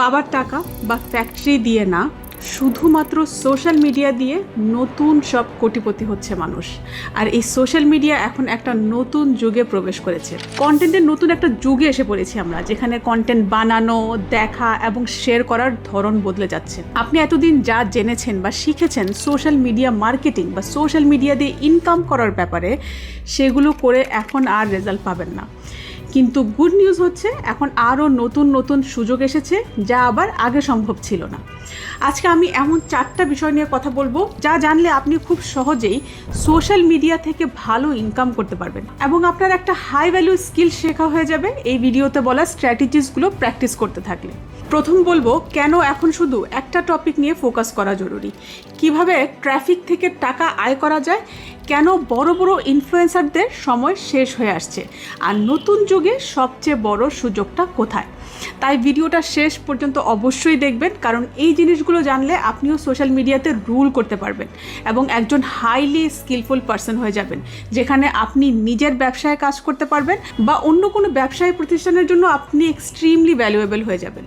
বাবার টাকা বা ফ্যাক্টরি দিয়ে না, শুধুমাত্র সোশ্যাল মিডিয়া দিয়ে নতুন সব কোটিপতি হচ্ছে মানুষ। আর এই সোশ্যাল মিডিয়া এখন একটা নতুন যুগে প্রবেশ করেছে। কন্টেন্টের নতুন একটা যুগে এসে পড়েছি আমরা, যেখানে কন্টেন্ট বানানো, দেখা এবং শেয়ার করার ধরন বদলে যাচ্ছে। আপনি এতদিন যা জেনেছেন বা শিখেছেন সোশ্যাল মিডিয়া মার্কেটিং বা সোশ্যাল মিডিয়া দিয়ে ইনকাম করার ব্যাপারে, সেগুলো করে এখন আর রেজাল্ট পাবেন না। কিন্তু গুড নিউজ হচ্ছে এখন আরও নতুন নতুন সুযোগ এসেছে যা আবার আগে সম্ভব ছিল না। আজকে আমি এমন চারটা বিষয় নিয়ে কথা বলব যা জানলে আপনি খুব সহজেই সোশ্যাল মিডিয়া থেকে ভালো ইনকাম করতে পারবেন। এবং আপনার একটা হাই ভ্যালু স্কিল শেখা হয়ে যাবে এই ভিডিওতে বলা স্ট্র্যাটেজিসগুলো প্র্যাকটিস করতে থাকলে। প্রথম বলব, কেন এখন শুধু একটা টপিক নিয়ে ফোকাস করা জরুরি? কীভাবে ট্রাফিক থেকে টাকা আয় করা যায়? কেন বড় বড় ইনফ্লুয়েন্সারদের সময় শেষ হয়ে আসছে? আর নতুন যুগে সবচেয়ে বড় সুযোগটা কোথায়? তাই ভিডিওটা শেষ পর্যন্ত অবশ্যই দেখবেন, কারণ এই জিনিসগুলো জানলে আপনিও সোশ্যাল মিডিয়াতে রুল করতে পারবেন এবং একজন হাইলি স্কিলফুল পার্সন হয়ে যাবেন, যেখানে আপনি নিজের ব্যবসায় কাজ করতে পারবেন বা অন্য কোনো ব্যবসায়ী প্রতিষ্ঠানের জন্য আপনি এক্সট্রিমলি ভ্যালুয়েবল হয়ে যাবেন।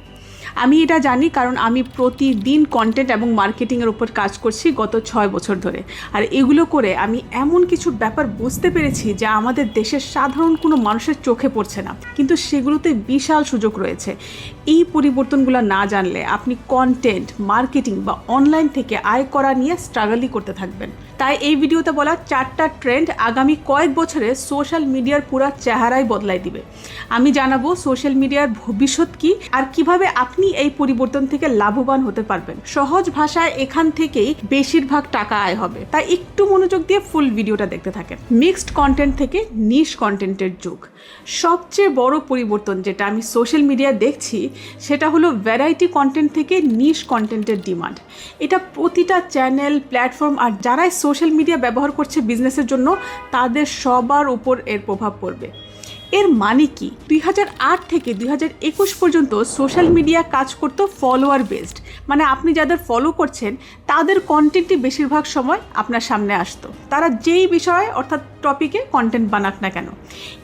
আমি এটা জানি কারণ আমি প্রতিদিন কন্টেন্ট এবং মার্কেটিংয়ের উপর কাজ করছি গত ছয় বছর ধরে। আর এগুলো করে আমি এমন কিছু ব্যাপার বুঝতে পেরেছি যা আমাদের দেশের সাধারণ কোনো মানুষের চোখে পড়ছে না। কিন্তু সেগুলোতে বিশাল সুযোগ রয়েছে। এই পরিবর্তনগুলো না জানলে আপনি কন্টেন্ট মার্কেটিং বা অনলাইন থেকে আয় করা নিয়ে স্ট্রাগলই করতে থাকবেন। তাই এই ভিডিওতে বলা চারটা ট্রেন্ড আগামী কয়েক বছরে সোশ্যাল মিডিয়ার পুরো চেহারাই বদলাই দিবে। আমি জানাব সোশ্যাল মিডিয়ার ভবিষ্যৎ কি আর কীভাবে আপনি এই পরিবর্তন থেকে লাভবান হতে পারবেন। সহজ ভাষায় এখান থেকেই বেশিরভাগ টাকা আয় হবে। তাই একটু মনোযোগ দিয়ে ফুল ভিডিওটা দেখতে থাকেন। মিক্সড কন্টেন্ট থেকে নিশ কন্টেন্টের যুগ। সবচেয়ে বড় পরিবর্তন যেটা আমি সোশ্যাল মিডিয়া দেখছি, সেটা হলো ভ্যারাইটি কন্টেন্ট থেকে নিশ কন্টেন্টের ডিমান্ড এটা প্রতিটা চ্যানেল প্ল্যাটফর্ম আর যারাই সোশ্যাল মিডিয়া ব্যবহার করছে বিজনেসের জন্য, তাদের সবার উপর এর প্রভাব পড়বে। এর মানে কি? দুই হাজার আট থেকে দুই হাজার একুশ পর্যন্ত সোশ্যাল মিডিয়া কাজ করতো ফলোয়ার বেসড মানে আপনি যাদের ফলো করছেন, তাদের কন্টেন্টই বেশিরভাগ সময় আপনার সামনে আসতো। তারা যেই বিষয়ে, অর্থাৎ টপিকে কন্টেন্ট বানাক না কেন?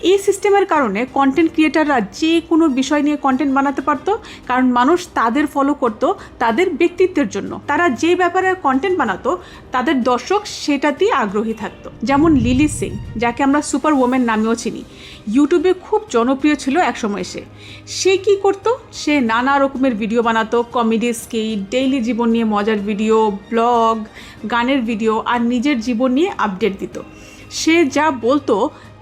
এই সিস্টেমের কারণে কন্টেন্ট ক্রিয়েটাররা যে কোনো বিষয় নিয়ে কন্টেন্ট বানাতে পারতো, কারণ মানুষ তাদের ফলো করত তাদের ব্যক্তিত্বের জন্য। তারা যে ব্যাপারে কন্টেন্ট বানাতো, তাদের দর্শক সেটাতেই আগ্রহী থাকতো। যেমন লিলি সিং, যাকে আমরা সুপার ওমেন নামেও চিনি। ইউটিউবে খুব জনপ্রিয় ছিল একসময় সে। সে কি করতো? সে নানা রকমের ভিডিও বানাতো কমেডি স্কিট ডেইলি জীবন নিয়ে মজার ভিডিও ব্লগ গানের ভিডিও আর নিজের জীবন নিয়ে আপডেট দিত। সে যা বলতো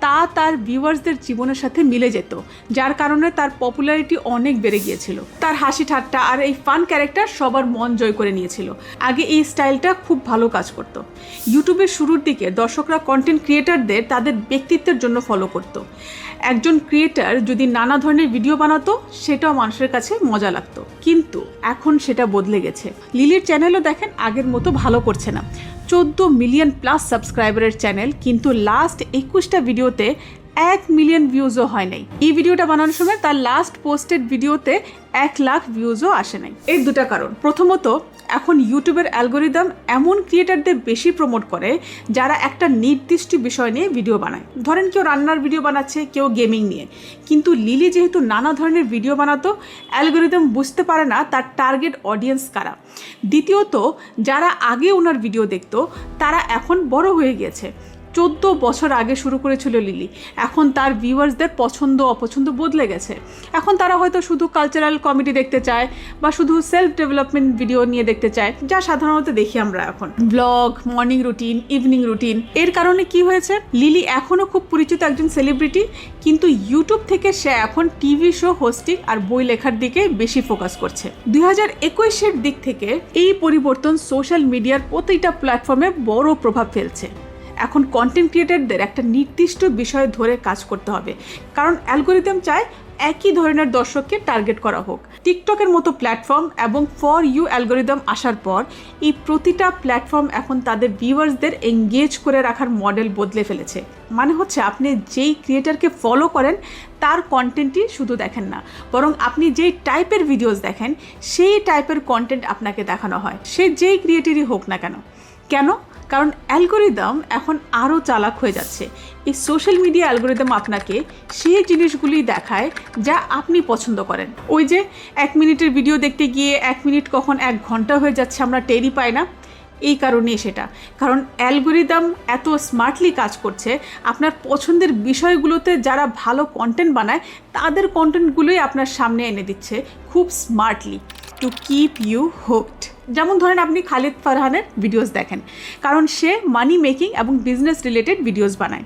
তা তার ভিউয়ার্সদের জীবনের সাথে মিলে যেত, যার কারণে তার পপুলারিটি অনেক বেড়ে গিয়েছিল। তার হাসি ঠাট্টা আর এই ফান ক্যারেক্টার সবার মন জয় করে নিয়েছিল। আগে এই স্টাইলটা খুব ভালো কাজ করত। ইউটিউবের শুরুর দিকে দর্শকরা কন্টেন্ট ক্রিয়েটারদের তাদের ব্যক্তিত্বের জন্য ফলো করতো। একজন ক্রিয়েটার যদি নানা ধরনের ভিডিও বানাতো, সেটাও মানুষের কাছে মজা লাগতো। কিন্তু এখন সেটা বদলে গেছে। লিলির চ্যানেলও দেখেন আগের মতো ভালো করছে না। চোদ্দ মিলিয়ন প্লাস সাবস্ক্রাইবারের চ্যানেল কিন্তু লাস্ট একুশটা ভিডিওতে এক মিলিয়ন ভিউজও হয় নাই। এই ভিডিওটা বানানোর সময় তার লাস্ট পোস্টেড ভিডিওতে এক লাখ ভিউজও আসে নাই। এর দুটা কারণ। প্রথমত এখন ইউটিউবের অ্যালগোরিদম এমন ক্রিয়েটারদের বেশি প্রমোট করে যারা একটা নির্দিষ্ট বিষয় নিয়ে ভিডিও বানায়। ধরেন কেউ রান্নার ভিডিও বানাচ্ছে, কেউ গেমিং নিয়ে। কিন্তু লিলি যেহেতু নানা ধরনের ভিডিও বানাতো, অ্যালগোরিদম বুঝতে পারে না তার টার্গেট অডিয়েন্স কারা। দ্বিতীয়ত, যারা আগে ওনার ভিডিও দেখত, তারা এখন বড় হয়ে গিয়েছে। চোদ্দ বছর আগে শুরু করেছিল লিলি। এখন তার ভিউয়ার্সদের পছন্দ অপছন্দ বদলে গেছে। এখন তারা হয়তো শুধু কালচারাল কমেডি দেখতে চায় বা শুধু সেলফ ডেভেলপমেন্ট ভিডিও নিয়ে দেখতে চায়, যা সাধারণত দেখি আমরা এখন। Vlog morning routine evening routine এর কারণে কি হয়েছে? লিলি এখনও খুব পরিচিত একজন সেলিব্রিটি কিন্তু ইউটিউব থেকে সে এখন টিভি শো হোস্টিং আর বই লেখার দিকে বেশি ফোকাস করছে। দুই হাজার একুশের দিক থেকে এই পরিবর্তন সোশ্যাল মিডিয়ার প্রতিটা প্ল্যাটফর্মে বড় প্রভাব ফেলছে। এখন কন্টেন্ট ক্রিয়েটারদের একটা নির্দিষ্ট বিষয় ধরে কাজ করতে হবে। কারণ অ্যালগোরিদম চায় একই ধরনের দর্শককে টার্গেট করা হোক। টিকটকের মতো প্ল্যাটফর্ম এবং ফর ইউ অ্যালগোরিদম আসার পর এই প্রতিটা প্ল্যাটফর্ম এখন তাদের ভিউয়ার্সদের এঙ্গেজ করে রাখার মডেল বদলে ফেলেছে। মানে হচ্ছে আপনি যেই ক্রিয়েটারকে ফলো করেন, তার কন্টেন্টই শুধু দেখেন না, বরং আপনি যেই টাইপের ভিডিওস দেখেন, সেই টাইপের কন্টেন্ট আপনাকে দেখানো হয়। সে যেই ক্রিয়েটিভই হোক না কেন। কেন? কারণ অ্যালগোরিদম এখন আরও চালাক হয়ে যাচ্ছে। এই সোশ্যাল মিডিয়া অ্যালগোরিদম আপনাকে সেই জিনিসগুলি দেখায় যা আপনি পছন্দ করেন। ওই যে এক মিনিটের ভিডিও দেখতে গিয়ে এক মিনিট কখন এক ঘণ্টা হয়ে যাচ্ছে আমরা টেরই পাই না, এই কারণেই সেটা। কারণ অ্যালগোরিদম এত স্মার্টলি কাজ করছে, আপনার পছন্দের বিষয়গুলোতে যারা ভালো কন্টেন্ট বানায়, তাদের কন্টেন্টগুলোই আপনার সামনে এনে দিচ্ছে খুব smartly. To keep you hooked যেমন ধরেন আপনি খালিদ ফারহানের ভিডিওস দেখেন, কারণ সে মানি মেকিং এবং বিজনেস রিলেটেড ভিডিওস বানায়।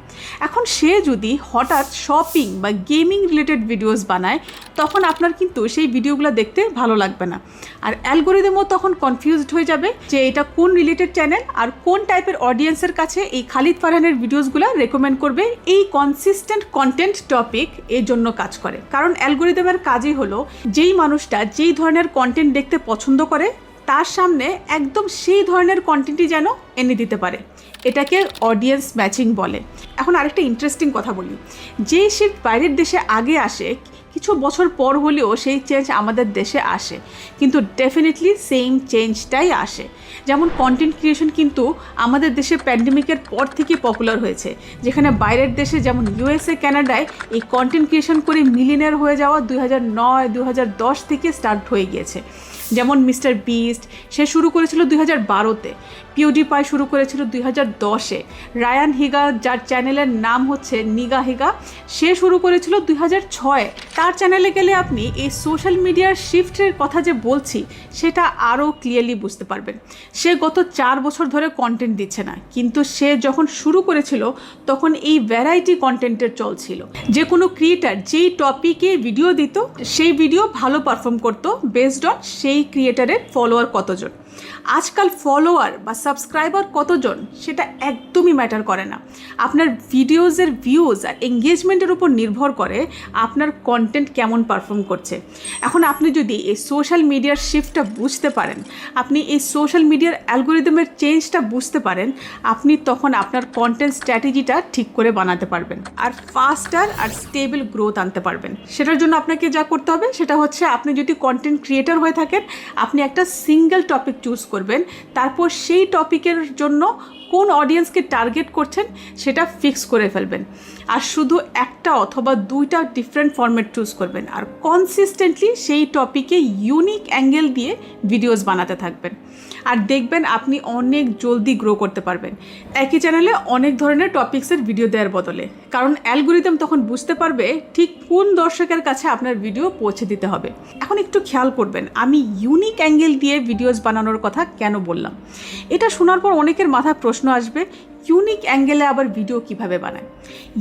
এখন সে যদি হঠাৎ শপিং বা গেমিং রিলেটেড ভিডিওস বানায়, তখন আপনার কিন্তু সেই ভিডিওগুলো দেখতে ভালো লাগবে না। আর অ্যালগোরিদমও তখন কনফিউজড হয়ে যাবে যে এটা কোন রিলেটেড চ্যানেল আর কোন টাইপের অডিয়েন্সের কাছে এই খালিদ ফারহানের ভিডিওসগুলো রেকমেন্ড করবে এই কনসিস্টেন্ট কন্টেন্ট টপিক এর জন্য কাজ করে। কারণ অ্যালগোরিদমের কাজই হলো যেই মানুষটা যেই ধরনের কন্টেন্ট দেখতে পছন্দ করে তার সামনে একদম সেই ধরনের কন্টেন্টই যেন এনে দিতে পারে। এটাকে অডিয়েন্স ম্যাচিং বলে। এখন আরেকটা ইন্টারেস্টিং কথা বলি। যেই শিফট বাইরের দেশে আগে আসে, কিছু বছর পর হলেও সেই চেঞ্জ আমাদের দেশে আসে। কিন্তু ডেফিনেটলি সেম চেঞ্জটাই আসে। যেমন কন্টেন্ট ক্রিয়েশন কিন্তু আমাদের দেশে প্যান্ডেমিকের পর থেকে পপুলার হয়েছে। যেখানে বাইরের দেশে যেমন ইউএসএ কানাডায় এই কন্টেন্ট ক্রিয়েশন করে মিলিয়নার হয়ে যাওয়া দুই হাজার নয় থেকে স্টার্ট হয়ে গিয়েছে। যেমন মিস্টার বিস্ট সে শুরু করেছিল দুই হাজার বারোতে। পিওডি পাই শুরু করেছিল দুই হাজার দশে। রায়ান হিগা, যার চ্যানেলের নাম হচ্ছে নিগা হিগা, সে শুরু করেছিল দুই হাজার ছয়ে। তার চ্যানেলে গেলে আপনি এই সোশ্যাল মিডিয়ার শিফটের কথা যে বলছি, সেটা আরও ক্লিয়ারলি বুঝতে পারবেন। সে গত চার বছর ধরে কন্টেন্ট দিচ্ছে না, কিন্তু সে যখন শুরু করেছিল, তখন এই ভ্যারাইটি কন্টেন্টের চলছিল যে কোনো ক্রিয়েটার যেই টপিকে ভিডিও দিত, সেই ভিডিও ভালো পারফর্ম করতো বেসড অন সেই ক্রিয়েটারের ফলোয়ার কতজন। আজকাল ফলোয়ার বা সাবস্ক্রাইবার কতজন সেটা একদমই ম্যাটার করে না। আপনার ভিডিওজের ভিউজ আর এঙ্গেজমেন্টের উপর নির্ভর করে আপনার কন্টেন্ট কেমন পারফর্ম করছে। এখন আপনি যদি এই সোশ্যাল মিডিয়ার শিফটটা বুঝতে পারেন, আপনি এই সোশ্যাল মিডিয়ার অ্যালগোরিদমের চেঞ্জটা বুঝতে পারেন, আপনি তখন আপনার কন্টেন্ট স্ট্র্যাটেজিটা ঠিক করে বানাতে পারবেন আর ফাস্টার আর স্টেবল গ্রোথ আনতে পারবেন। সেটার জন্য আপনাকে যা করতে হবে, সেটা হচ্ছে আপনি যদি কন্টেন্ট ক্রিয়েটর হয়ে থাকেন, আপনি একটা সিঙ্গেল টপিক চুজ করবেন। তারপর সেই টপিকের জন্য কোন অডিয়েন্সকে টার্গেট করছেন সেটা ফিক্স করে ফেলবেন। আর শুধু একটা অথবা দুইটা ডিফারেন্ট ফরম্যাট চুজ করবেন। আর কনসিস্টেন্টলি সেই টপিকে ইউনিক অ্যাঙ্গেল দিয়ে ভিডিওস বানাতে থাকবেন। আর দেখবেন আপনি অনেক জলদি গ্রো করতে পারবেন। একই চ্যানেলে অনেক ধরনের টপিক্সের ভিডিও দেওয়ার বদলে। কারণ অ্যালগোরিদম তখন বুঝতে পারবে ঠিক কোন দর্শকের কাছে আপনার ভিডিও পৌঁছে দিতে হবে। এখন একটু খেয়াল করবেন, আমি ইউনিক অ্যাঙ্গেল দিয়ে ভিডিওস বানানোর কথা কেন বললাম? এটা শোনার পর অনেকের মাথায় প্রশ্ন আসবে ইউনিক অ্যাঙ্গেলে আবার ভিডিও কীভাবে বানায়?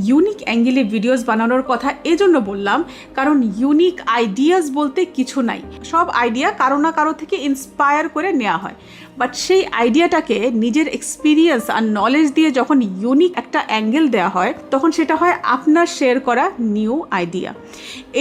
ইউনিক অ্যাঙ্গেলে ভিডিওস বানানোর কথা এজন্য বললাম, কারণ ইউনিক আইডিয়াস বলতে কিছু নাই। সব আইডিয়া কারও না কারও থেকে ইন্সপায়ার করে নেওয়া হয়। বাট সেই আইডিয়াটাকে নিজের এক্সপিরিয়েন্স আর নলেজ দিয়ে যখন ইউনিক একটা অ্যাঙ্গেল দেওয়া হয়, তখন সেটা হয় আপনার শেয়ার করা নিউ আইডিয়া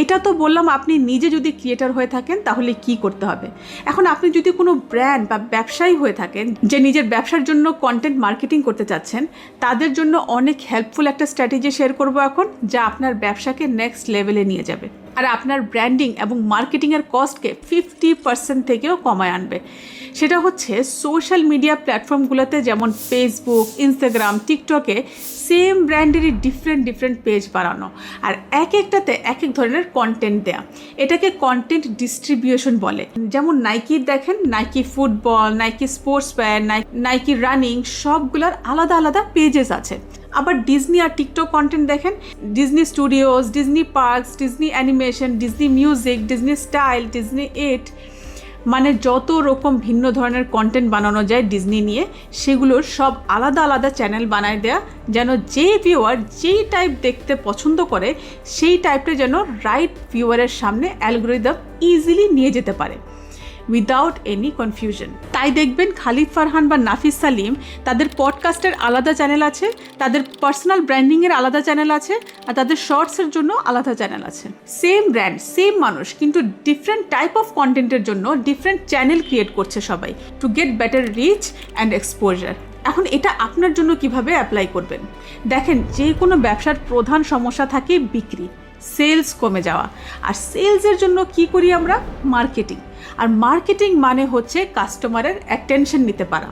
এটা তো বললাম, আপনি নিজে যদি ক্রিয়েটার হয়ে থাকেন, তাহলে কি করতে হবে? এখন আপনি যদি কোনো ব্র্যান্ড বা ব্যবসায়ী হয়ে থাকেন, যে নিজের ব্যবসার জন্য কন্টেন্ট মার্কেটিং করতে চাচ্ছেন, তাদের জন্য অনেক হেল্পফুল একটা স্ট্র্যাটেজি শেয়ার করব এখন, যা আপনার ব্যবসাকে নেক্সট লেভেলে নিয়ে যাবে। আর আপনার ব্র্যান্ডিং এবং মার্কেটিংয়ের কস্টকে ফিফটি পার্সেন্ট থেকেও কমায় আনবে। সেটা হচ্ছে সোশ্যাল মিডিয়া প্ল্যাটফর্মগুলোতে যেমন ফেসবুক ইনস্টাগ্রাম টিকটকে সেম ব্র্যান্ডেরই ডিফারেন্ট ডিফারেন্ট পেজ বানানো। আর এক একটাতে এক এক ধরনের কন্টেন্ট দেয়া। এটাকে কন্টেন্ট ডিস্ট্রিবিউশন বলে। যেমন নাইকির দেখেন Nike football Nike sportswear Nike running সবগুলোর আলাদা আলাদা পেজেস আছে। আবার ডিজনি আর টিকটক কন্টেন্ট দেখেন Disney studios Disney parks Disney animation Disney music Disney style Disney eight মানে যত রকম ভিন্ন ধরনের কন্টেন্ট বানানো যায় ডিজনি নিয়ে, সেগুলোর সব আলাদা আলাদা চ্যানেল বানায় দেয়া, যেন যে ভিউয়ার যেই টাইপ দেখতে পছন্দ করে, সেই টাইপটা যেন রাইট ভিউয়ারের সামনে অ্যালগোরিদম ইজিলি নিয়ে যেতে পারে। উইদাউট এনি কনফিউশন তাই দেখবেন খালিদ ফারহান বা নাফিস সালিম, তাদের পডকাস্টের আলাদা চ্যানেল আছে, তাদের পার্সোনাল ব্র্যান্ডিংয়ের আলাদা চ্যানেল আছে, আর তাদের শর্টসের জন্য আলাদা চ্যানেল আছে। সেম ব্র্যান্ড সেম মানুষ, কিন্তু ডিফারেন্ট টাইপ অফ কন্টেন্টের জন্য ডিফারেন্ট চ্যানেল ক্রিয়েট করছে সবাই to get better reach and exposure এখন এটা আপনার জন্য কীভাবে অ্যাপ্লাই করবেন? দেখেন, যে কোনো ব্যবসার প্রধান সমস্যা থাকে বিক্রি সেলস কমে যাওয়া। আর সেলসের জন্য কি করি আমরা? মার্কেটিং আর মার্কেটিং মানে হচ্ছে কাস্টমারের অ্যাটেনশন নিতে পারা,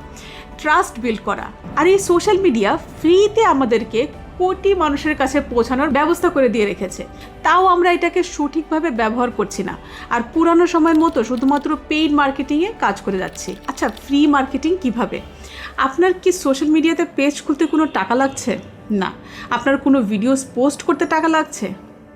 ট্রাস্ট বিল্ড করা। আর এই সোশ্যাল মিডিয়া ফ্রিতে আমাদেরকে কোটি মানুষের কাছে পৌঁছানোর ব্যবস্থা করে দিয়ে রেখেছে। তাও আমরা এটাকে সঠিকভাবে ব্যবহার করছি না। আর পুরানো সময়ের মতো শুধুমাত্র পেইড মার্কেটিংয়ে কাজ করে যাচ্ছি। আচ্ছা ফ্রি মার্কেটিং কীভাবে? আপনার কি সোশ্যাল মিডিয়াতে পেজ খুলতে কোনো টাকা লাগছে? না। আপনার কোনো ভিডিওস পোস্ট করতে টাকা লাগছে?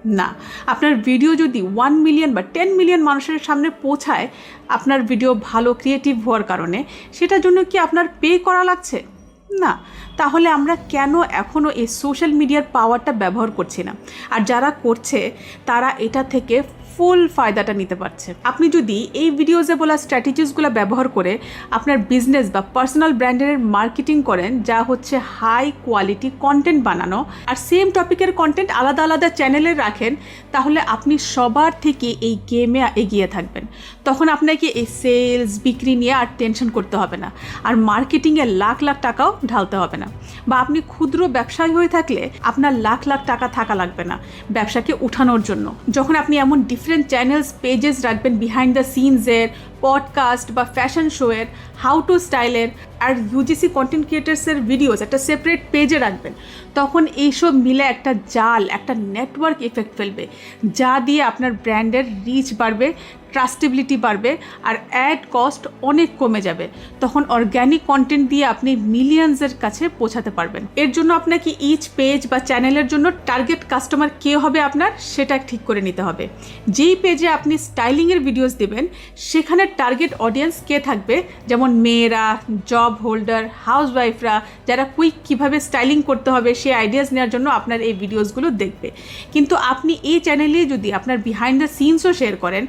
না। আপনার ভিডিও যদি ওয়ান মিলিয়ন বা টেন মিলিয়ন মানুষের সামনে পৌঁছায়, আপনার ভিডিও ভালো ক্রিয়েটিভ হওয়ার কারণে, সেটার জন্য কি আপনার পে করা লাগছে? না। তাহলে আমরা কেন এখনও এই সোশ্যাল মিডিয়ার পাওয়ারটা ব্যবহার করছি না? আর যারা করছে, তারা এটা থেকে ফুল ফায়দাটা নিতে পারছে। আপনি যদি এই ভিডিওজে বলা স্ট্র্যাটেজিসগুলো ব্যবহার করে আপনার বিজনেস বা পার্সোনাল ব্র্যান্ডের মার্কেটিং করেন, যা হচ্ছে হাই কোয়ালিটি কন্টেন্ট বানানো, আর সেম টপিকের কন্টেন্ট আলাদা আলাদা চ্যানেলে রাখেন, তাহলে আপনি সবার থেকে এই গেমে এগিয়ে থাকবেন। তখন আপনাকে এই সেলস বিক্রি নিয়ে আর টেনশন করতে হবে না। আর মার্কেটিংয়ে লাখ লাখ টাকাও ঢালতে হবে না। বা আপনি ক্ষুদ্র ব্যবসায়ী হয়ে থাকলে আপনার লাখ লাখ টাকা থাকা লাগবে না ব্যবসাকে উঠানোর জন্য। যখন আপনি এমন ডিফারেন্ট চ্যানেলস পেজেস রাখবেন বিহাইন্ড দ্য সিনসের পডকাস্ট বা ফ্যাশন শোয়ের হাউ টু স্টাইলের আর ইউজিসি কন্টেন্ট ক্রিয়েটার্সের ভিডিওস একটা সেপারেট পেজে রাখবেন। তখন এইসব মিলে একটা জাল, একটা নেটওয়ার্ক এফেক্ট ফেলবে। যা দিয়ে আপনার ব্র্যান্ডের রিচ বাড়বে। ট্রাস্টেবিলিটি বাড়বে আর অ্যাড কস্ট অনেক কমে যাবে। তখন অর্গ্যানিক কন্টেন্ট দিয়ে আপনি মিলিয়ন্সের কাছে পৌঁছাতে পারবেন। এর জন্য আপনাকে ইচ পেজ বা চ্যানেলের জন্য টার্গেট কাস্টমার কে হবে আপনার সেটা ঠিক করে নিতে হবে। যেই পেজে আপনি স্টাইলিংয়ের ভিডিওস দেবেন, সেখানে টার্গেট অডিয়েন্স কে থাকবে? যেমন মেয়েরা জব হোল্ডার হাউসওয়াইফরা যারা কুইক কীভাবে স্টাইলিং করতে হবে, সেই আইডিয়াস নেওয়ার জন্য আপনার এই ভিডিওসগুলো দেখবে। কিন্তু আপনি এই চ্যানেলে যদি আপনার বিহাইন্ড দ্য সিনসও শেয়ার করেন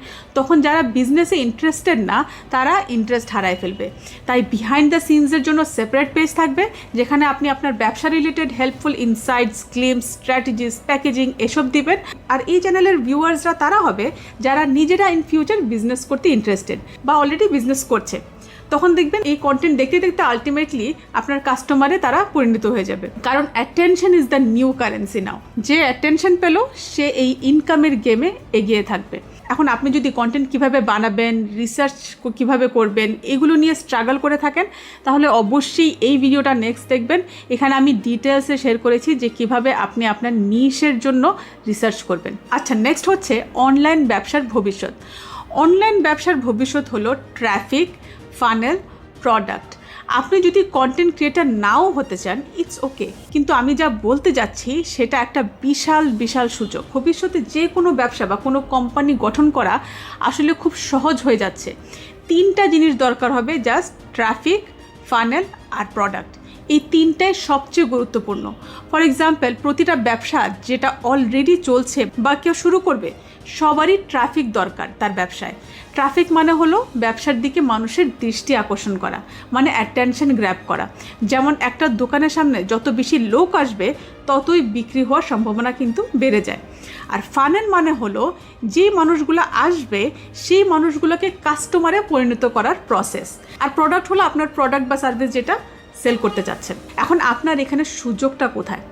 তখন যারা বিজনেসে ইন্টারেস্টেড না, তারা ইন্টারেস্ট হারায় ফেলবে। তাই বিহাইন্ড দ্য সিনসের জন্য সেপারেট পেজ থাকবে, যেখানে আপনি আপনার ব্যবসা related helpful insights claims strategies packaging এসব দিবেন। আর এই চ্যানেলের ভিউয়ার্সরা তারা হবে যারা নিজেরা ইন ফিউচার বিজনেস করতে ইন্টারেস্টেড বা অলরেডি বিজনেস করছে। তখন দেখবেন এই কন্টেন্ট দেখতে দেখতে আলটিমেটলি আপনার কাস্টমারে তারা পরিণত হয়ে যাবে। কারণ attention is the new currency now যে অ্যাটেনশন পেল, সে এই ইনকামের গেমে এগিয়ে থাকবে। এখন আপনি যদি কন্টেন্ট কীভাবে বানাবেন রিসার্চ কীভাবে করবেন, এগুলো নিয়ে স্ট্রাগল করে থাকেন, তাহলে অবশ্যই এই ভিডিওটা নেক্সট দেখবেন। এখানে আমি ডিটেলসে শেয়ার করেছি যে কীভাবে আপনি আপনার নিশের জন্য রিসার্চ করবেন। আচ্ছা নেক্সট হচ্ছে অনলাইন ব্যবসার ভবিষ্যৎ। অনলাইন ব্যবসার ভবিষ্যৎ হলো ট্রাফিক ফানেল প্রোডাক্ট আপনি যদি কন্টেন্ট ক্রিয়েটার নাও হতে চান ইটস ওকে কিন্তু আমি যা বলতে যাচ্ছি, সেটা একটা বিশাল বিশাল সুযোগ। ভবিষ্যতে যে কোনো ব্যবসা বা কোনো কোম্পানি গঠন করা আসলে খুব সহজ হয়ে যাচ্ছে। তিনটা জিনিস দরকার হবে জাস্ট ট্রাফিক ফানেল আর প্রোডাক্ট এই তিনটাই সবচেয়ে গুরুত্বপূর্ণ। ফর এক্সাম্পল প্রতিটা ব্যবসা যেটা অলরেডি চলছে বা কেউ শুরু করবে, সবারই ট্রাফিক দরকার তার ব্যবসায়। ট্রাফিক মানে হলো ব্যবসার দিকে মানুষের দৃষ্টি আকর্ষণ করা মানে অ্যাটেনশন গ্র্যাব করা। যেমন একটা দোকানের সামনে যত বেশি লোক আসবে, ততই বিক্রি হওয়ার সম্ভাবনা কিন্তু বেড়ে যায়। আর ফানেল মানে হলো যে মানুষগুলো আসবে, সেই মানুষগুলোকে কাস্টমারে পরিণত করার প্রসেস আর প্রোডাক্ট হলো আপনার প্রোডাক্ট বা সার্ভিস যেটা সেল করতে চাচ্ছেন এখন আপনার এখানে সুযোগটা কোথায়?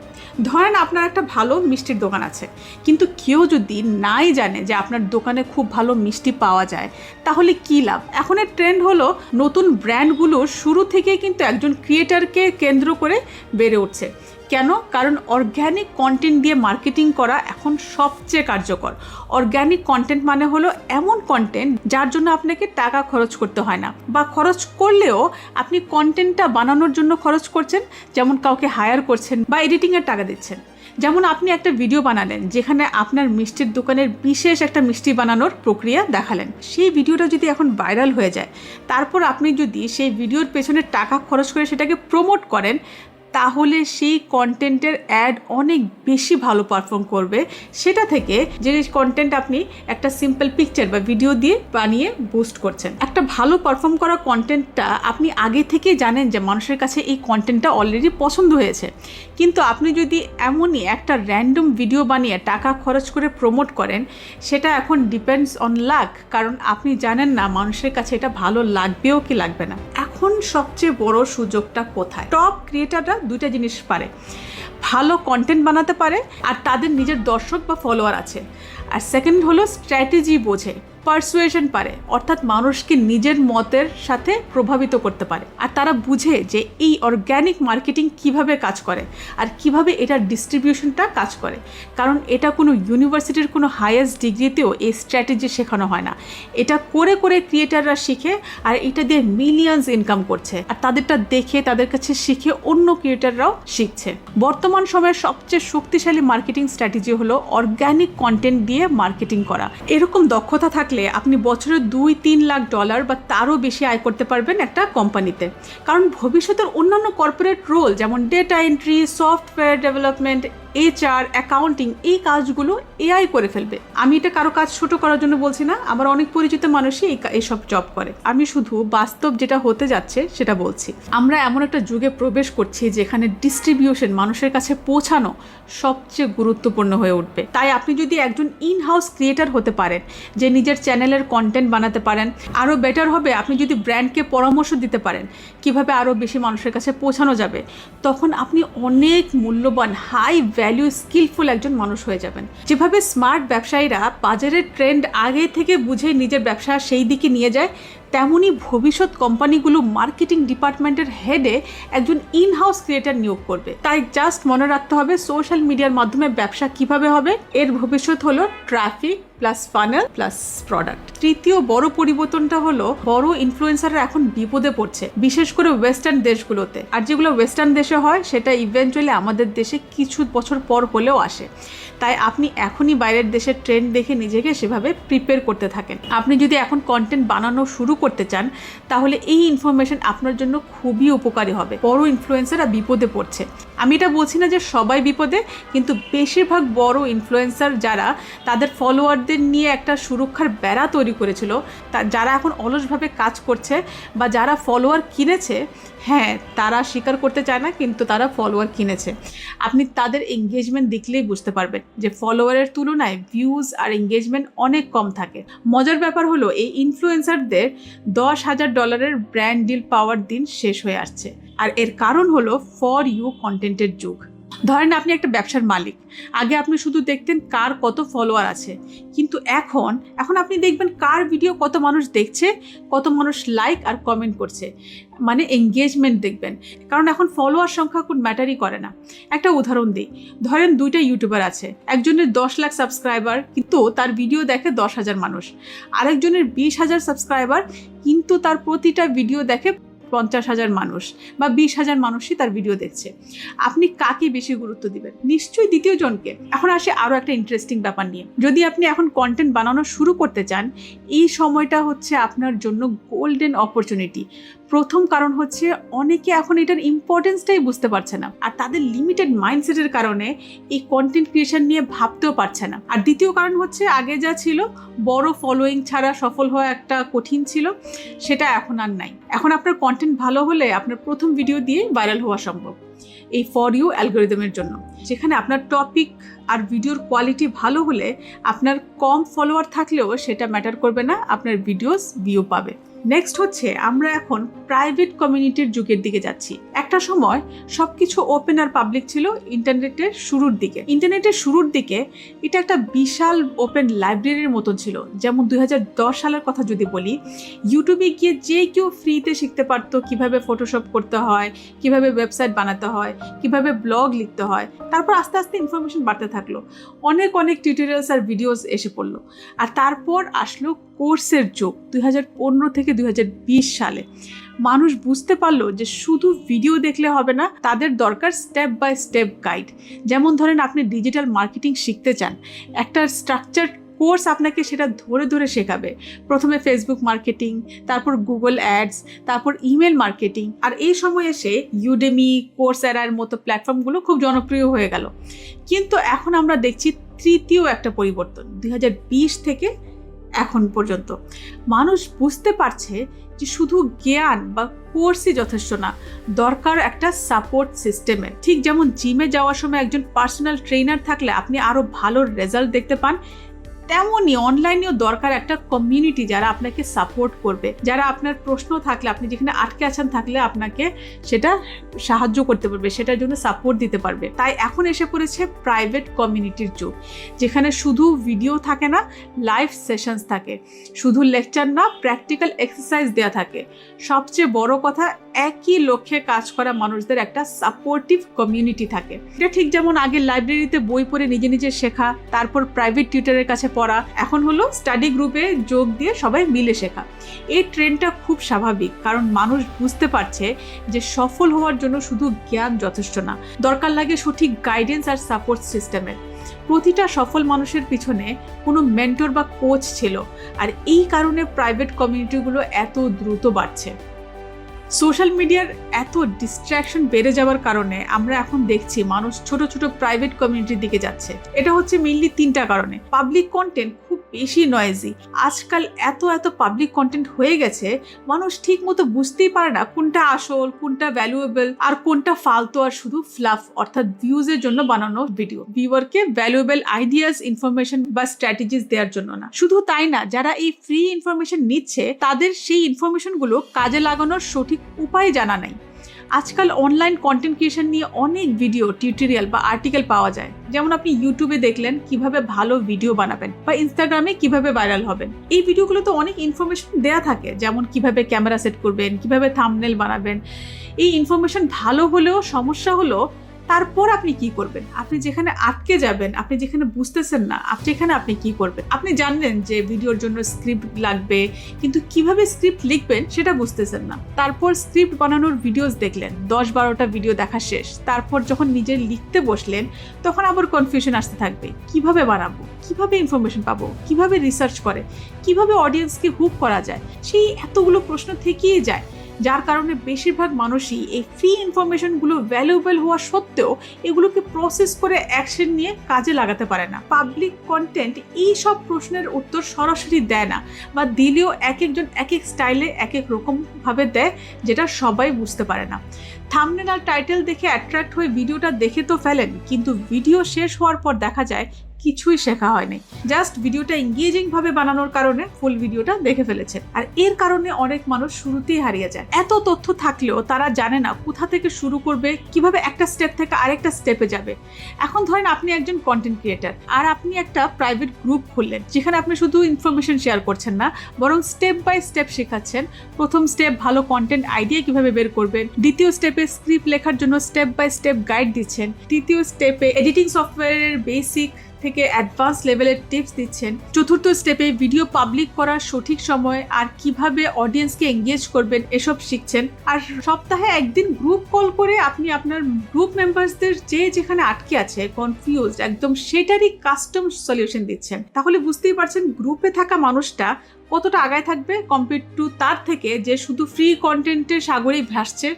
ধরেন আপনার একটা ভালো মিষ্টির দোকান আছে, কিন্তু কেউ যদি নাই জানে যে আপনার দোকানে খুব ভালো মিষ্টি পাওয়া যায়, তাহলে কী লাভ? এখনের ট্রেন্ড হলো নতুন ব্র্যান্ডগুলো শুরু থেকে কিন্তু একজন ক্রিয়েটারকে কেন্দ্র করে বেড়ে উঠছে। কেন? কারণ অর্গ্যানিক কন্টেন্ট দিয়ে মার্কেটিং করা এখন সবচেয়ে কার্যকর। অর্গ্যানিক কন্টেন্ট মানে হলো এমন কন্টেন্ট যার জন্য আপনাকে টাকা খরচ করতে হয় না। বা খরচ করলেও আপনি কন্টেন্টটা বানানোর জন্য খরচ করছেন, যেমন কাউকে হায়ার করছেন বা এডিটিংয়ের টাকা দিচ্ছেন। যেমন আপনি একটা ভিডিও বানালেন, যেখানে আপনার মিষ্টির দোকানের বিশেষ একটা মিষ্টি বানানোর প্রক্রিয়া দেখালেন। সেই ভিডিওটা যদি এখন ভাইরাল হয়ে যায়, তারপর আপনি যদি সেই ভিডিওর পেছনে টাকা খরচ করে সেটাকে প্রমোট করেন তাহলে সেই কন্টেন্টের অ্যাড অনেক বেশি ভালো পারফর্ম করবে। সেটা থেকে যে কন্টেন্ট আপনি একটা সিম্পল পিকচার বা ভিডিও দিয়ে বানিয়ে বুস্ট করছেন। একটা ভালো পারফর্ম করা কন্টেন্টটা আপনি আগে থেকেই জানেন যে মানুষের কাছে এই কন্টেন্টটা অলরেডি পছন্দ হয়েছে। কিন্তু আপনি যদি এমনই একটা র্যান্ডম ভিডিও বানিয়ে টাকা খরচ করে প্রমোট করেন, সেটা এখন ডিপেন্ডস অন লাক কারণ আপনি জানেন না মানুষের কাছে এটা ভালো লাগবেও কি লাগবে না। এখন সবচেয়ে বড় সুযোগটা কোথায়? টপ ক্রিয়েটাররা দুইটা জিনিস পারে। ভালো কন্টেন্ট বানাতে পারে আর তাদের নিজের দর্শক বা ফলোয়ার আছে। আর সেকেন্ড হলো স্ট্র্যাটেজি বোঝে পারসুয়েশন পারে, অর্থাৎ মানুষকে নিজের মতের সাথে প্রভাবিত করতে পারে। আর তারা বুঝে যে এই অর্গ্যানিক মার্কেটিং কীভাবে কাজ করে আর কীভাবে এটার ডিস্ট্রিবিউশনটা কাজ করে। কারণ এটা কোনো ইউনিভার্সিটির কোনো হায়েস্ট ডিগ্রিতেও এই স্ট্র্যাটেজি শেখানো হয় না। এটা করে করে ক্রিয়েটাররা শিখে আর এটা দিয়ে মিলিয়নস ইনকাম করছে। আর তাদেরটা দেখে, তাদের কাছে শিখে অন্য ক্রিয়েটাররাও শিখছে। বর্তমান সময়ের সবচেয়ে শক্তিশালী মার্কেটিং স্ট্র্যাটেজি হলো অর্গ্যানিক কন্টেন্ট দিয়ে মার্কেটিং করা। এরকম দক্ষতা থাকলে আপনি বছরে দুই, তিন লাখ ডলার বা তারও বেশি আয় করতে পারবেন একটা কোম্পানিতে কারণ ভবিষ্যতের অন্যান্য কর্পোরেট রোল যেমন data entry software development HR accounting এই কাজগুলো এআই করে ফেলবে। আমি এটা কারও কাজ ছোট করার জন্য বলছি না, আমার অনেক পরিচিত মানুষই এই এইসব জব করে। আমি শুধু বাস্তব যেটা হতে যাচ্ছে সেটা বলছি। আমরা এমন একটা যুগে প্রবেশ করছি যেখানে ডিস্ট্রিবিউশন মানুষের কাছে পৌঁছানো সবচেয়ে গুরুত্বপূর্ণ হয়ে উঠবে। তাই আপনি যদি একজন ইন হাউস ক্রিয়েটার হতে পারেন, যে নিজের চ্যানেলের কন্টেন্ট বানাতে পারেন আরও বেটার হবে, আপনি যদি ব্র্যান্ডকে পরামর্শ দিতে পারেন, কীভাবে আরও বেশি মানুষের কাছে পৌঁছানো যাবে, তখন আপনি অনেক মূল্যবান হাই ভ্যালু স্কিলফুল একজন মানুষ হয়ে যাবেন। যেভাবে স্মার্ট ব্যবসায়ীরা বাজারের ট্রেন্ড আগে থেকে বুঝে নিজের ব্যবসা সেই দিকে নিয়ে যায়, তেমনই ভবিষ্যৎ কোম্পানিগুলো মার্কেটিং ডিপার্টমেন্টের হেডে একজন ইন হাউস ক্রিয়েটার নিয়োগ করবে। তাই জাস্ট মনে রাখতে হবে সোশ্যাল মিডিয়ার মাধ্যমে ব্যবসা কীভাবে হবে, এর ভবিষ্যৎ হলো traffic plus funnel plus product তৃতীয় বড় পরিবর্তনটা হলো বড় ইনফ্লুয়েন্সাররা এখন বিপদে পড়ছে, বিশেষ করে ওয়েস্টার্ন দেশগুলোতে। আর যেগুলো ওয়েস্টার্ন দেশে হয়, সেটা ইভেন্চুয়ালি আমাদের দেশে কিছু বছর পর হলেও আসে। তাই আপনি এখনই বাইরের দেশের ট্রেন্ড দেখে নিজেকে সেভাবে প্রিপেয়ার করতে থাকেন। আপনি যদি এখন কন্টেন্ট বানানো শুরু করতে চান, তাহলে এই ইনফরমেশন আপনার জন্য খুবই উপকারী হবে। বড় ইনফ্লুয়েন্সাররা বিপদে পড়ছে। আমি এটা বলছি না যে সবাই বিপদে, কিন্তু বেশিরভাগ বড় ইনফ্লুয়েন্সার যারা, তাদের ফলোয়ারদের নিয়ে একটা সুরক্ষার বেড়া তৈরি করেছিল। তা যারা এখন অলসভাবে কাজ করছে বা যারা ফলোয়ার কিনেছে হ্যাঁ তারা স্বীকার করতে চায় না, কিন্তু তারা ফলোয়ার কিনেছে। আপনি তাদের এঙ্গেজমেন্ট দেখলেই বুঝতে পারবেন যে ফলোয়ারের তুলনায় ভিউজ আর এঙ্গেজমেন্ট অনেক কম থাকে। মজার ব্যাপার হলো, এই ইনফ্লুয়েন্সারদের দশ হাজার ডলারের ব্র্যান্ড ডিল পাওয়ার দিন শেষ হয়ে আসছে। আর এর কারণ হলো ফর ইউ কন্টেন্টের যুগ। ধরেন আপনি একটা ব্যবসার মালিক। আগে আপনি শুধু দেখতেন কার কত ফলোয়ার আছে। কিন্তু এখন এখন আপনি দেখবেন কার ভিডিও কত মানুষ দেখছে, কত মানুষ লাইক আর কমেন্ট করছে। মানে এঙ্গেজমেন্ট দেখবেন। কারণ এখন ফলোয়ার সংখ্যা কোন ম্যাটারই করে না। একটা উদাহরণ দিই। ধরেন দুইটা ইউটিউবার আছে। একজনের দশ লাখ সাবস্ক্রাইবার কিন্তু তার ভিডিও দেখে দশ হাজার মানুষ। আরেকজনের বিশ হাজার সাবস্ক্রাইবার কিন্তু তার প্রতিটা ভিডিও দেখে পঞ্চাশ হাজার মানুষ বা বিশ হাজার মানুষই তার ভিডিও দেখছে। আপনি কাকে বেশি গুরুত্ব দিবেন? নিশ্চয়ই দ্বিতীয় জনকে। এখন আসে আরও একটা ইন্টারেস্টিং ব্যাপার নিয়ে। যদি আপনি এখন কন্টেন্ট বানানো শুরু করতে চান, এই সময়টা হচ্ছে আপনার জন্য গোল্ডেন অপরচুনিটি প্রথম কারণ হচ্ছে অনেকে এখন এটার ইম্পর্টেন্সটাই বুঝতে পারছে না। আর তাদের লিমিটেড মাইন্ডসেটের কারণে এই কন্টেন্ট ক্রিয়েশন নিয়ে ভাবতেও পারছে না। আর দ্বিতীয় কারণ হচ্ছে আগে যা ছিল, বড় ফলোয়িং ছাড়া সফল হওয়া একটা কঠিন ছিল, সেটা এখন আর নাই। এখন আপনার কন্টেন্ট ভালো হলে আপনার প্রথম ভিডিও দিয়ে ভাইরাল হওয়া সম্ভব। এই ফর ইউ অ্যালগোরিদমের জন্য। যেখানে আপনার টপিক আর ভিডিওর কোয়ালিটি ভালো হলে আপনার কম ফলোয়ার থাকলেও সেটা ম্যাটার করবে না, আপনার ভিডিওস ভিউ পাবে। নেক্সট হচ্ছে আমরা এখন প্রাইভেট কমিউনিটির যুগের দিকে যাচ্ছি। একটা সময় সব কিছু ওপেন আর পাবলিক ছিল ইন্টারনেটের শুরুর দিকে। ইন্টারনেটের শুরুর দিকে এটা একটা বিশাল ওপেন লাইব্রেরির মতন ছিল। যেমন দুই হাজার দশ সালের কথা যদি বলি ইউটিউবে গিয়ে যে কেউ ফ্রিতে শিখতে পারতো কীভাবে ফটোশপ করতে হয়, কীভাবে ওয়েবসাইট বানাতে হয়, কীভাবে ব্লগ লিখতে হয়, তারপর আস্তে আস্তে ইনফরমেশন বাড়তে থাকল। অনেক অনেক টিউটোরিয়ালস আর ভিডিওস এসে পড়ল। আর তারপর আসলো কোর্সের যুগ, দুই হাজার পনেরো থেকে দু হাজার বিশ সালে। মানুষ বুঝতে পারল যে শুধু ভিডিও দেখলে হবে না, তাদের দরকার স্টেপ বাই স্টেপ গাইড যেমন ধরেন আপনি ডিজিটাল মার্কেটিং শিখতে চান, একটা স্ট্রাকচার কোর্স আপনাকে সেটা ধরে ধরে শেখাবে। প্রথমে ফেসবুক মার্কেটিং তারপর গুগল অ্যাডস তারপর ইমেল মার্কেটিং আর এই সময় এসে ইউডেমি কোর্স এর মতো প্ল্যাটফর্মগুলো খুব জনপ্রিয় হয়ে গেল। কিন্তু এখন আমরা দেখছি তৃতীয় একটা পরিবর্তন দু হাজার বিশ থেকে এখন পর্যন্ত। মানুষ বুঝতে পারছে যে শুধু জ্ঞান বা কোর্সই যথেষ্ট না, দরকার একটা সাপোর্ট সিস্টেমের ঠিক যেমন জিমে যাওয়ার সময় একজন পার্সোনাল ট্রেনার থাকলে আপনি আরও ভালো রেজাল্ট দেখতে পান তেমনই অনলাইনেও দরকার একটা কমিউনিটি যারা আপনাকে সাপোর্ট করবে। যারা আপনার প্রশ্ন থাকলে, আপনি যেখানে আটকে আছেন থাকলে আপনাকে সেটা সাহায্য করতে পারবে, সেটার জন্য সাপোর্ট দিতে পারবে। তাই এখন এসে পড়েছে প্রাইভেট কমিউনিটির যুগ, যেখানে শুধু ভিডিও থাকে না লাইভ সেশনস থাকে। শুধু লেকচার না প্র্যাকটিক্যাল এক্সারসাইজ দেওয়া থাকে। সবচেয়ে বড় কথা, একই লক্ষ্যে কাজ করা মানুষদের একটা সাপোর্টিভ কমিউনিটি থাকে। এটা ঠিক যেমন আগে লাইব্রেরিতে বই পড়ে নিজে নিজে শেখা, তারপর প্রাইভেট টিউটারের কাছে পড়া। এখন হলো স্টাডি গ্রুপে যোগ দিয়ে সবাই মিলে শেখা। এই ট্রেন্ডটা খুব স্বাভাবিক, কারণ মানুষ বুঝতে পারছে যে সফল হওয়ার জন্য শুধু জ্ঞান যথেষ্ট না, দরকার লাগে সঠিক গাইডেন্স আর সাপোর্ট সিস্টেমের প্রতিটা সফল মানুষের পিছনে কোনো মেন্টর বা কোচ ছিল, আর এই কারণে প্রাইভেট কমিউনিটিগুলো এত দ্রুত বাড়ছে। সোশ্যাল মিডিয়ার এত ডিস্ট্র্যাকশন বেড়ে যাওয়ার কারণে আমরা এখন দেখছি মানুষ ছোট ছোট প্রাইভেট কমিউনিটির দিকে যাচ্ছে। এটা হচ্ছে মেনলি তিনটা কারণে। পাবলিক কন্টেন্ট খুব বেশি নয়েজি আজকাল এত এত পাবলিক কন্টেন্ট হয়ে গেছে, মানুষ ঠিক মতো বুঝতেই পারে না কোনটা আসল, কোনটা ভ্যালুয়েবল আর কোনটা ফালতু আর শুধু ফ্লাফ অর্থাৎ ভিউজের জন্য বানানো ভিডিও ভিউয়ারকে ভ্যালুয়েবল আইডিয়াস ইনফরমেশন বা স্ট্র্যাটেজিস দেওয়ার জন্য না। শুধু তাই না, যারা এই ফ্রি ইনফরমেশন নিচ্ছে, তাদের সেই ইনফরমেশনগুলো কাজে লাগানোর সঠিক উপায় জানা নাই। আজকাল অনলাইন কন্টেন্ট ক্রিয়েশন নিয়ে অনেক ভিডিও টিউটোরিয়াল বা আর্টিকেল পাওয়া যায়। যেমন আপনি ইউটিউবে দেখলেন কীভাবে ভালো ভিডিও বানাবেন বা ইনস্টাগ্রামে কীভাবে ভাইরাল হবেন। এই ভিডিওগুলো তো অনেক ইনফরমেশন দেয়া থাকে, যেমন কীভাবে ক্যামেরা সেট করবেন, কীভাবে থামনেল বানাবেন। এই ইনফরমেশন ভালো হলেও সমস্যা হলো তারপর আপনি কি করবেন? আপনি যেখানে আটকে যাবেন, আপনি যেখানে বুঝতেছেন না আপনি এখানে আপনি কি করবেন? আপনি জানলেন যে ভিডিওর জন্য স্ক্রিপ্ট লাগবে, কিন্তু কীভাবে স্ক্রিপ্ট লিখবেন সেটা বুঝতেছেন না। তারপর স্ক্রিপ্ট বানানোর ভিডিওস দেখলেন, দশ বারোটা ভিডিও দেখা শেষ। তারপর যখন নিজে লিখতে বসলেন, তখন আবার কনফিউশন আসতে থাকবে, কীভাবে বানাবো? কীভাবে ইনফরমেশন পাবো? কীভাবে রিসার্চ করে? কীভাবে অডিয়েন্সকে হুক করা যায়? সেই এতগুলো প্রশ্ন থেকেই যায়। যার কারণে বেশিরভাগ মানুষই এই ফ্রি ইনফরমেশনগুলো ভ্যালুয়েবল হওয়া সত্ত্বেও এগুলোকে প্রসেস করে অ্যাকশন নিয়ে কাজে লাগাতে পারে না। পাবলিক কন্টেন্ট এই সব প্রশ্নের উত্তর সরাসরি দেয় না বা দিলেও এক একজন এক এক স্টাইলে এক এক রকমভাবে দেয়, যেটা সবাই বুঝতে পারে না। থামনেল আর টাইটেল দেখে অ্যাট্রাক্ট হয়ে ভিডিওটা দেখে তো ফেলেন, কিন্তু ভিডিও শেষ হওয়ার পর দেখা যায় কিছুই শেখা হয়নি। জাস্ট ভিডিওটা এঙ্গেজিং ভাবে বানানোর কারণে ফুল ভিডিওটা দেখে ফেলেছেন আর এর কারণে অনেক মানুষ শুরুতেই হারিয়ে যায়। এত তথ্য থাকলেও তারা জানে না কোথা থেকে শুরু করবে, কীভাবে একটা স্টেপ থেকে আরেকটা স্টেপে যাবে। এখন ধরেন আপনি একজন কন্টেন্ট ক্রিয়েটার আর আপনি একটা প্রাইভেট গ্রুপ খুললেন, যেখানে আপনি শুধু ইনফরমেশন শেয়ার করছেন না, বরং স্টেপ বাই স্টেপ শেখাচ্ছেন। প্রথম স্টেপ ভালো কন্টেন্ট আইডিয়া কীভাবে বের করবেন, দ্বিতীয় স্টেপে স্ক্রিপ্ট লেখার জন্য স্টেপ বাই স্টেপ গাইড দিচ্ছেন, তৃতীয় স্টেপে এডিটিং সফটওয়্যারের বেসিক থেকে অ্যাডভান্স লেভেলের টিপস দিচ্ছেন। চতুর্থ স্টেপে ভিডিও পাবলিক করার সঠিক সময় আর কীভাবে অডিয়েন্সকে এঙ্গেজ করবেন, এসব শিখছেন। আর সপ্তাহে একদিন গ্রুপ কল করে আপনি আপনার গ্রুপ মেম্বার্সদের যে যেখানে আটকে আছে কনফিউজ একদম সেটারই কাস্টম সলিউশন দিচ্ছেন। তাহলে বুঝতেই পারছেন গ্রুপে থাকা মানুষটা কতটা আগায় থাকবে কম্পেয়ার টু তার থেকে যে শুধু ফ্রি কন্টেন্টের সাগরেই ভাসছে।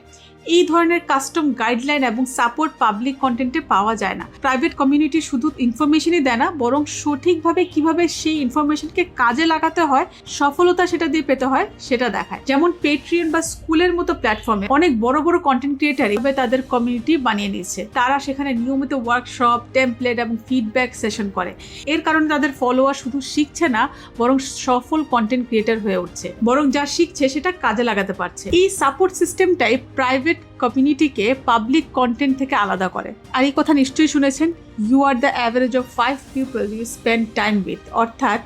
এই ধরনের কাস্টম গাইডলাইন এবং সাপোর্ট পাবলিক কন্টেন্টে পাওয়া যায় না। প্রাইভেট কমিউনিটি শুধু ইনফরমেশনই দেয় না, বরং সঠিকভাবে কীভাবে সেই ইনফরমেশনকে কাজে লাগাতে হয়, সফলতা সেটা দিয়ে পেতে হয়, সেটা দেখায়। যেমন পেট্রিয়ন বা স্কুলের মতো প্ল্যাটফর্মে অনেক বড় বড় কন্টেন্ট ক্রিয়েটার এভাবে তাদের কমিউনিটি বানিয়ে নিয়েছে তারা সেখানে নিয়মিত ওয়ার্কশপ টেমপ্লেট এবং ফিডব্যাক সেশন করে। এর কারণে তাদের ফলোয়ার শুধু শিখছে না, বরং সফল কন্টেন্ট ক্রিয়েটার হয়ে উঠছে। বরং যা শিখছে সেটা কাজে লাগাতে পারছে। এই সাপোর্ট সিস্টেমটাই প্রাইভেট কমিউনিটিকে পাবলিক কন্টেন্ট থেকে আলাদা করে। আর এই কথা নিশ্চয়ই শুনেছেন you are the average of five people you spend time with অর্থাৎ,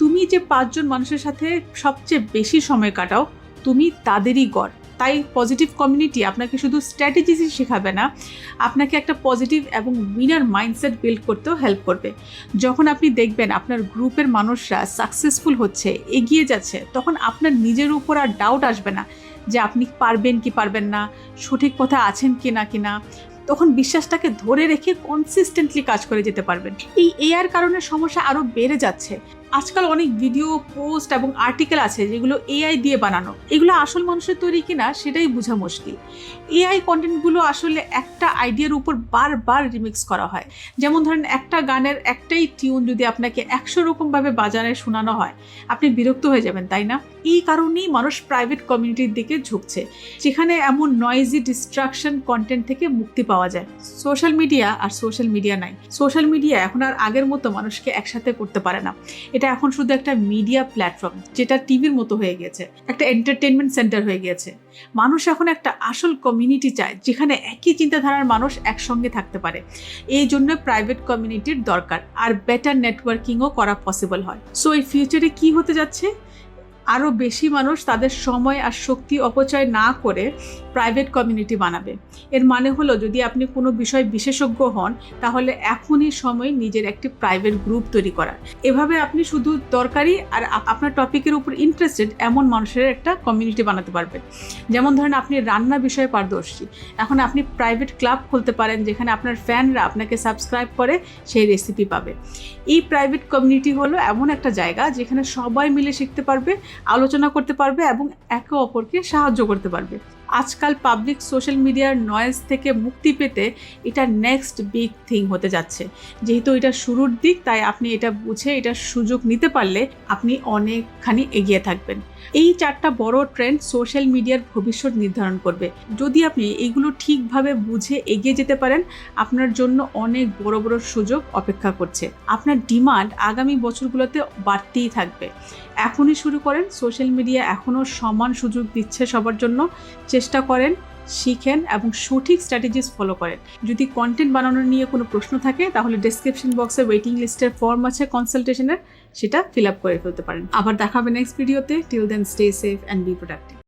তুমি যে পাঁচজন মানুষের সাথে সবচেয়ে বেশি সময় কাটাও, তুমি তাদেরই গড়। তাই পজিটিভ কমিউনিটি আপনাকে শুধু স্ট্র্যাটেজিসই শেখাবে না, আপনাকে একটা পজিটিভ এবং উইনার মাইন্ডসেট বিল্ড করতেও হেল্প করবে। যখন আপনি দেখবেন আপনার গ্রুপের মানুষরা সাকসেসফুল হচ্ছে, এগিয়ে যাচ্ছে, তখন আপনার নিজের উপর আর ডাউট আসবে না। যে আপনি পারবেন কি পারবেন না, সঠিক পথে আছেন কি না কি না, তখন বিশ্বাসটাকে ধরে রেখে কনসিস্টেন্টলি কাজ করে যেতে পারবেন। এই এআর কারণে সমস্যা আরও বেড়ে যাচ্ছে। আজকাল অনেক ভিডিও পোস্ট এবং আর্টিকেল আছে যেগুলো এআই দিয়ে বানানো। এগুলো আসল মানুষের তৈরি কিনা সেটাই বোঝা মুশকিল। এআই কন্টেন্টগুলো আসলে একটা আইডিয়ার উপর বারবার রিমিক্স করা হয়। যেমন ধরেন একটা গানের একটাই টিউন যদি আপনাকে একশো রকমভাবে বাজারে শোনানো হয়, আপনি বিরক্ত হয়ে যাবেন, তাই না? এই কারণেই মানুষ প্রাইভেট কমিউনিটির দিকে ঝুঁকছে, যেখানে এমন নয়েজি ডিস্ট্রাকশন কন্টেন্ট থেকে মুক্তি পাওয়া যায়। সোশ্যাল মিডিয়া আর সোশ্যাল মিডিয়া নাই। সোশ্যাল মিডিয়া এখন আর আগের মতো মানুষকে একসাথে করতে পারে না। এটা এখন শুধু একটা মিডিয়া প্ল্যাটফর্ম যেটা টিভির মতো হয়ে গেছে, একটা এন্টারটেনমেন্ট সেন্টার হয়ে গেছে। মানুষ এখন একটা আসল কমিউনিটি চায়, যেখানে একই চিন্তাধারার মানুষ একসঙ্গে থাকতে পারে। এই জন্য প্রাইভেট কমিউনিটির দরকার, আর বেটার নেটওয়ার্কিংও করা পসিবল হয়। সো এই ফিউচারে কি হতে যাচ্ছে? আরও বেশি মানুষ তাদের সময় আর শক্তি অপচয় না করে প্রাইভেট কমিউনিটি বানাবে। এর মানে হলো যদি আপনি কোনো বিষয় বিশেষজ্ঞ হন, তাহলে এখনই সময় নিজের একটি প্রাইভেট গ্রুপ তৈরি করা এভাবে আপনি শুধু দরকারি আর আপনার টপিকের উপর ইন্টারেস্টেড এমন মানুষের একটা কমিউনিটি বানাতে পারবেন। যেমন ধরেন আপনি রান্না বিষয়ে পারদর্শী। এখন আপনি প্রাইভেট ক্লাব খুলতে পারেন, যেখানে আপনার ফ্যানরা আপনাকে সাবস্ক্রাইব করে সেই রেসিপি পাবে। এই প্রাইভেট কমিউনিটি হলো এমন একটা জায়গা যেখানে সবাই মিলে শিখতে পারবে, আলোচনা করতে পারবে এবং একে অপরকে সাহায্য করতে পারবে। আজকাল পাবলিক সোশ্যাল মিডিয়ার নয়েজ থেকে মুক্তি পেতে এটা নেক্সট বিগ থিং হতে যাচ্ছে। যেহেতু এটা শুরুর দিক, তাই আপনি এটা বুঝে এটার সুযোগ নিতে পারলে আপনি অনেকখানি এগিয়ে থাকবেন। এই চারটা বড় ট্রেন্ড সোশ্যাল মিডিয়ার ভবিষ্যৎ নির্ধারণ করবে। যদি আপনি এগুলো ঠিকভাবে বুঝে এগিয়ে যেতে পারেন, আপনার জন্য অনেক বড় বড় সুযোগ অপেক্ষা করছে। আপনার ডিমান্ড আগামী বছরগুলোতে বাড়তেই থাকবে। এখনই শুরু করেন সোশ্যাল মিডিয়া এখনও সমান সুযোগ দিচ্ছে সবার জন্য। চেষ্টা করেন, শিখেন এবং সঠিক স্ট্র্যাটেজিস ফলো করেন। যদি কন্টেন্ট বানানো নিয়ে কোনো প্রশ্ন থাকে, তাহলে ডেসক্রিপশন বক্সে ওয়েটিং লিস্টের ফর্ম আছে কনসালটেশনের সেটা ফিল আপ করে ফেলতে পারেন। আবার দেখাবে নেক্সট ভিডিওতে till then stay safe and be productive